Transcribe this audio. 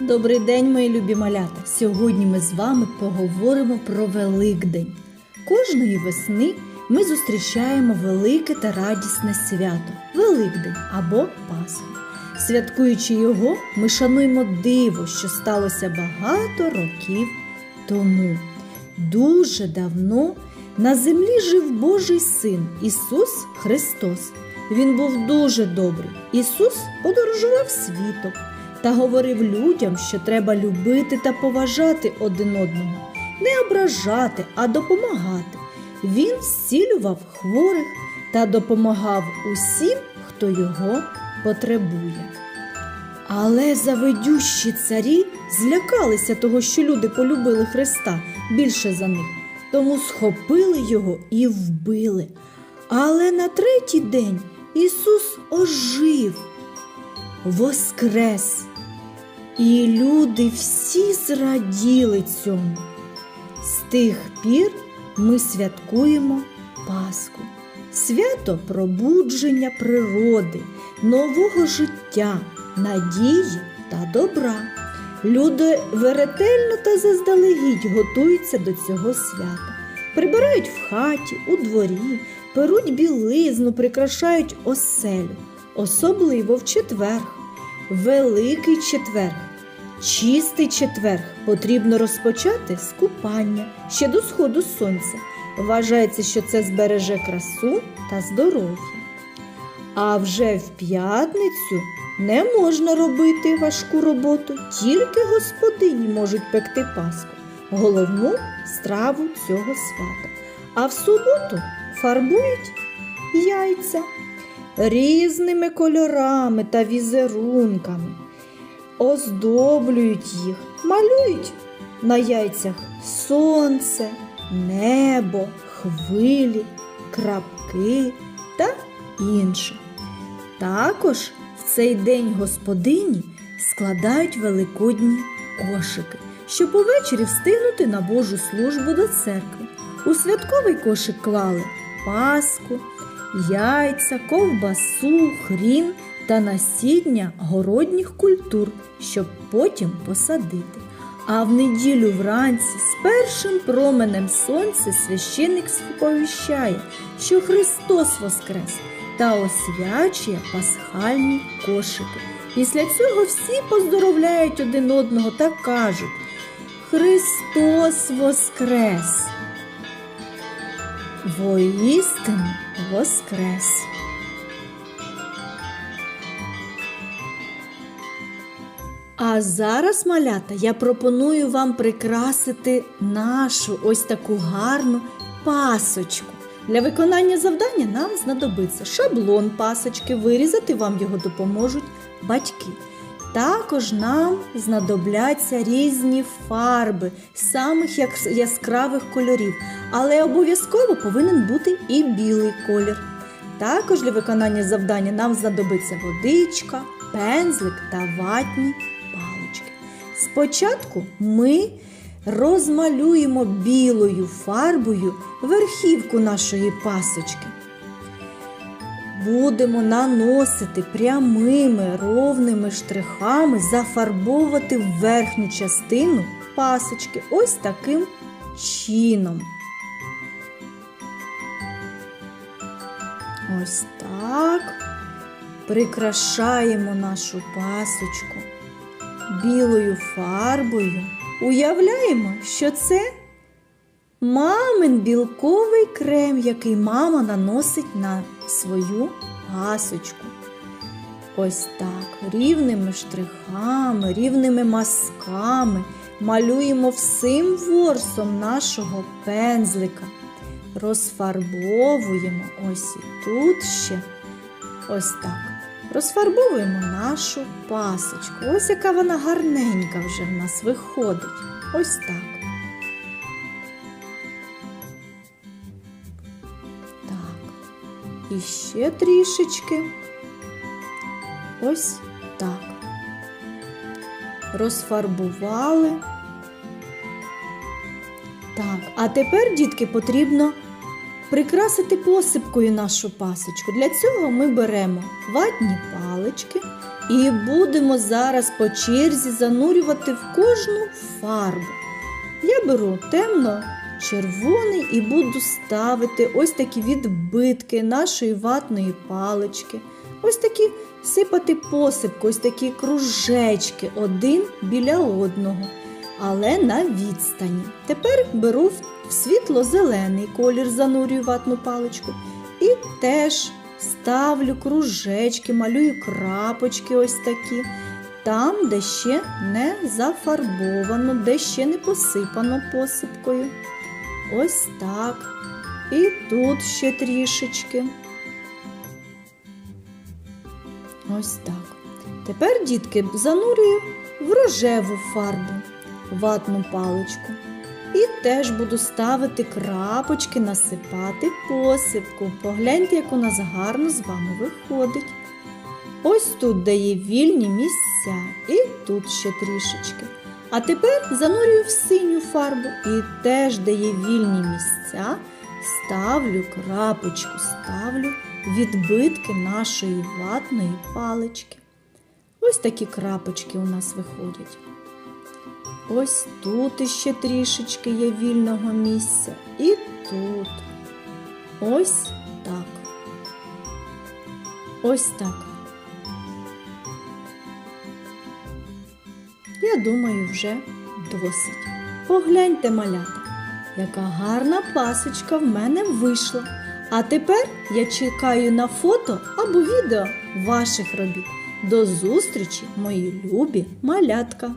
Добрий день, мої любі малята! Сьогодні ми з вами поговоримо про Великдень. Кожної весни ми зустрічаємо велике та радісне свято Великдень або Пасху. Святкуючи його, ми шануємо диво, що сталося багато років тому. Дуже давно на землі жив Божий син Ісус Христос. Він був дуже добрий. Ісус подорожував світом та говорив людям, що треба любити та поважати один одного, не ображати, а допомагати. Він зцілював хворих та допомагав усім, хто його потребує. Але завидющі царі злякалися того, що люди полюбили Христа більше за них, тому схопили його і вбили. Але на третій день Ісус ожив, воскрес. І люди всі зраділи цьому. З тих пір ми святкуємо Пасху, свято пробудження природи, нового життя, надії та добра. Люди веретельно та заздалегідь готуються до цього свята. Прибирають в хаті, у дворі, перуть білизну, прикрашають оселю, особливо в четвер. Великий четверг, чистий четверг потрібно розпочати з купання ще до сходу сонця. Вважається, що це збереже красу та здоров'я. А вже в п'ятницю не можна робити важку роботу, тільки господині можуть пекти паску, головну страву цього свята. А в суботу фарбують яйця різними кольорами та візерунками, оздоблюють їх, малюють на яйцях сонце, небо, хвилі, крапки та інше. Також в цей день господині складають великодні кошики, щоб увечері встигнути на Божу службу до церкви. У святковий кошик клали паску, яйця, ковбасу, хрін та насіння городніх культур, щоб потім посадити. А в неділю вранці з першим променем сонця священник сповіщає, що Христос воскрес та освячує пасхальні кошики. Після цього всі поздоровляють один одного та кажуть Христос воскрес! Воістину воскрес! А зараз, малята, я пропоную вам прикрасити нашу ось таку гарну пасочку. Для виконання завдання нам знадобиться шаблон пасочки, вирізати вам його допоможуть батьки. Також нам знадобляться різні фарби самих яскравих кольорів, але обов'язково повинен бути і білий колір. Також для виконання завдання нам знадобиться водичка, пензлик та ватні палички. Спочатку ми розмалюємо білою фарбою верхівку нашої пасочки. Будемо наносити прямими ровними штрихами, зафарбовувати верхню частину пасочки ось таким чином. Ось так. Прикрашаємо нашу пасочку білою фарбою. Уявляємо, що це мамин білковий крем, який мама наносить на свою пасочку. Ось так, рівними штрихами, рівними мазками малюємо всім ворсом нашого пензлика. Розфарбовуємо ось і тут ще. Ось так. Розфарбовуємо нашу пасочку. Ось яка вона гарненька вже в нас виходить. Ось так. І ще трішечки. Ось так. Розфарбували. Так, а тепер, дітки, потрібно прикрасити посипкою нашу пасочку. Для цього ми беремо ватні палички і будемо зараз по черзі занурювати в кожну фарбу. Я беру темно червоний і буду ставити ось такі відбитки нашої ватної палички. Ось такі сипати посипку, ось такі кружечки один біля одного, але на відстані. Тепер беру в світло-зелений колір, занурюю ватну паличку і теж ставлю кружечки, малюю крапочки ось такі. Там, де ще не зафарбовано, де ще не посипано посипкою. Ось так. І тут ще трішечки. Ось так. Тепер, дітки, занурюю в рожеву фарбу ватну паличку. І теж буду ставити крапочки, насипати посипку. Погляньте, як у нас гарно з вами виходить. Ось тут дає вільні місця, і тут ще трішечки. А тепер занурюю в синю фарбу і теж дає вільні місця. Ставлю крапочку, ставлю відбитки нашої ватної палички. Ось такі крапочки у нас виходять. Ось тут іще трішечки є вільного місця. І тут. Ось так. Ось так. Я думаю, вже досить. Погляньте, малята, яка гарна пасочка в мене вийшла. А тепер я чекаю на фото або відео ваших робіт. До зустрічі, мої любі малятка!